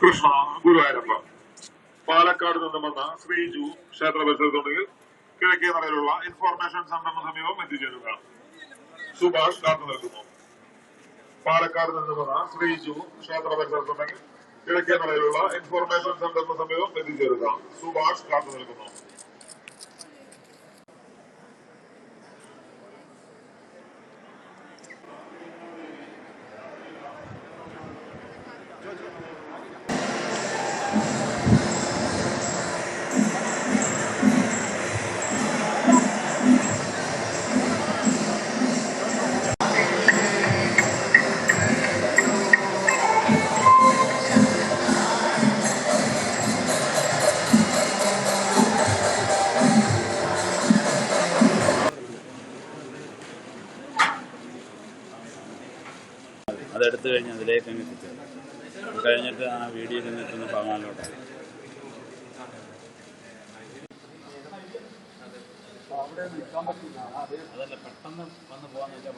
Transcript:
ശ്രീകൃഷ്ണ ഗുരുവായൂരപ്പ. പാലക്കാട് നിന്നും വന്ന ശ്രീജു ക്ഷേത്ര പരിസരത്തുണ്ടെങ്കിൽ കിഴക്കേ നടയിലുള്ള ഇൻഫോർമേഷൻ സെന്ററിന് സമീപം എത്തിച്ചേരുക. സുഭാഷ് കാത്തു നിൽക്കുന്നു. പാലക്കാട് നിന്ന് വന്ന ശ്രീജു ക്ഷേത്ര പരിസരത്തുണ്ടെങ്കിൽ കിഴക്കേ നടയിലുള്ള ഇൻഫോർമേഷൻ സെന്ററിന് സമീപം എത്തിച്ചേരുക. സുഭാഷ് കാത്തു നിൽക്കുന്നു. അതെടുത്തു കഴിഞ്ഞ് അതിലേക്ക് അങ്ങ് എത്തിച്ചേരും കഴിഞ്ഞിട്ട് ആ വീഡിയോയിൽ നിന്നിട്ടൊന്ന് ഭഗവാനിലോട്ടാണ് അതല്ല പെട്ടെന്ന് വന്ന് വെച്ചാൽ